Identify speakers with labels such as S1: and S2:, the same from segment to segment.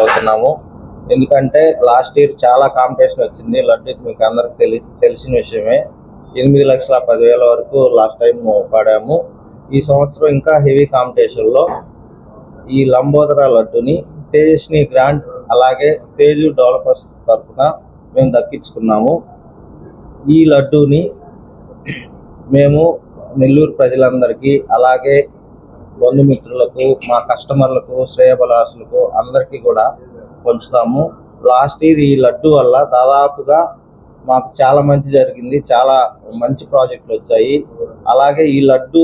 S1: అవుతున్నాము ఎందుకంటే last year చాలా కాంపిటీషన్ వచ్చింది. లడ్డూ మీకు అందరికి తెలి తెలిసిన విషయమే. ఎనిమిది లక్షల పదివేల వరకు లాస్ట్ టైం పాడాము. ఈ సంవత్సరం ఇంకా హెవీ కాంపిటీషన్లో ఈ లంబోదర లడ్డుని తేజస్ని గ్రాండ్ అలాగే తేజు డెవలపర్స్ తరఫున మేము దక్కించుకున్నాము. ఈ లడ్డూని మేము నెల్లూరు ప్రజలందరికీ అలాగే బంధుమిత్రులకు మా కస్టమర్లకు శ్రేయబలాసులకు అందరికీ కూడా పంచుతాము. లాస్ట్ ఇయర్ ఈ లడ్డు వల్ల దాదాపుగా మాకు చాలా మంచి జరిగింది చాలా మంచి ప్రాజెక్టులు వచ్చాయి. అలాగే ఈ లడ్డు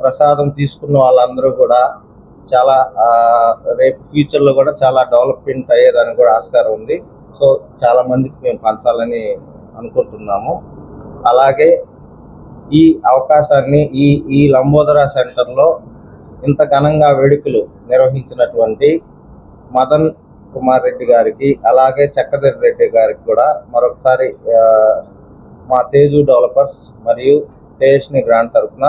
S1: ప్రసాదం తీసుకున్న వాళ్ళందరూ కూడా చాలా రేపు ఫ్యూచర్లో కూడా చాలా డెవలప్మెంట్ అయ్యేదానికి కూడా ఆస్కారం ఉంది. సో చాలా మందికి మేము పంచాలని అనుకుంటున్నాము. అలాగే ఈ అవకాశాన్ని ఈ ఈ లంబోదర సెంటర్లో ఇంత ఘనంగా వేడుకలు నిర్వహించినటువంటి మదన్ కుమార్ రెడ్డి గారికి అలాగే చక్రధర్ రెడ్డి గారికి కూడా మరొకసారి మా తేజు డెవలపర్స్ మరియు తేజ్ని గ్రాండ్ తరఫున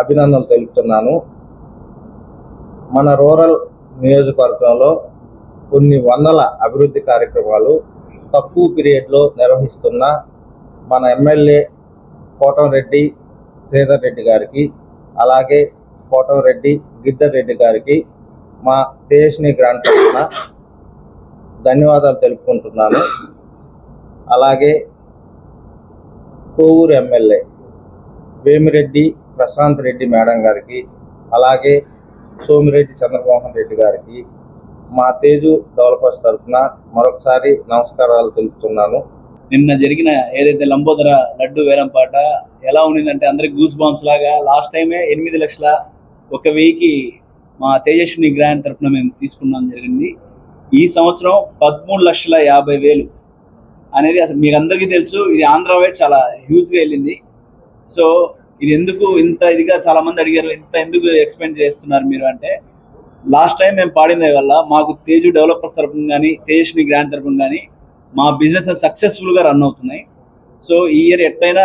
S1: అభినందనలు తెలుపుతున్నాను. మన రూరల్ నియోజకవర్గంలో కొన్ని వందల అభివృద్ధి కార్యక్రమాలు తక్కువ పీరియడ్లో నిర్వహిస్తున్న మన ఎమ్మెల్యే కోటం రెడ్డి శ్రీధర్ రెడ్డి గారికి అలాగే కోటవరెడ్డి గిద్దర్ రెడ్డి గారికి మా తేజస్ని గ్రాంట్ తరఫున ధన్యవాదాలు తెలుపుకుంటున్నాను. అలాగే కోవూరు ఎమ్మెల్యే వేమిరెడ్డి ప్రశాంత్ రెడ్డి మేడం గారికి అలాగే సోమిరెడ్డి చంద్రమోహన్ రెడ్డి గారికి మా తేజు డెవలపర్స్ తరఫున మరొకసారి నమస్కారాలు తెలుపుతున్నాను.
S2: నిన్న జరిగిన ఏదైతే లంబోదర లడ్డు వేలం పాట ఎలా ఉండిందంటే అందరికి గూస్ బాంబ్స్ లాగా లాస్ట్ టైమే ఎనిమిది లక్షల ఒక వెయ్యికి మా తేజస్విని గ్రాండ్ తరఫున మేము తీసుకున్నాం జరిగింది. ఈ సంవత్సరం పదమూడు లక్షల యాభై వేలు అనేది అసలు మీకు అందరికీ తెలుసు ఇది ఆంధ్ర వైడ్ చాలా హ్యూజ్గా వెళ్ళింది. సో ఇది ఎందుకు ఇంత ఇదిగా చాలా మంది అడిగారు ఇంత ఎందుకు ఎక్స్పెండ్ చేస్తున్నారు మీరు అంటే లాస్ట్ టైం మేము పాడిన వల్ల మాకు తేజు డెవలపర్స్ తరపున కానీ తేజస్ని గ్రాండ్ తరపున కానీ మా బిజినెస్ సక్సెస్ఫుల్గా రన్ అవుతున్నాయి. సో ఈ ఇయర్ ఎట్లయినా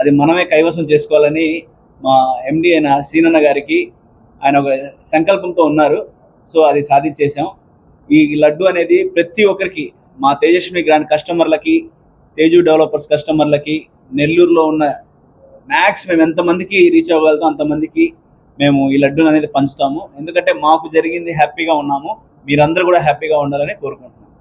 S2: అది మనమే కైవసం చేసుకోవాలని మా ఎండి అయిన సీనన్న గారికి ఆయన ఒక సంకల్పంతో ఉన్నారు. సో అది సాధించేసాం ఈ లడ్డు అనేది ప్రతి ఒక్కరికి మా తేజస్వి గ్రాండ్ కస్టమర్లకి తేజు డెవలపర్స్ కస్టమర్లకి నెల్లూరులో ఉన్న మ్యాక్స్ మేము ఎంతమందికి రీచ్ అవ్వగలుగుతాం అంతమందికి మేము ఈ లడ్డూని అనేది పంచుతాము. ఎందుకంటే మాకు జరిగింది హ్యాపీగా ఉన్నాము. మీరందరూ కూడా హ్యాపీగా ఉండాలని కోరుకుంటున్నాం.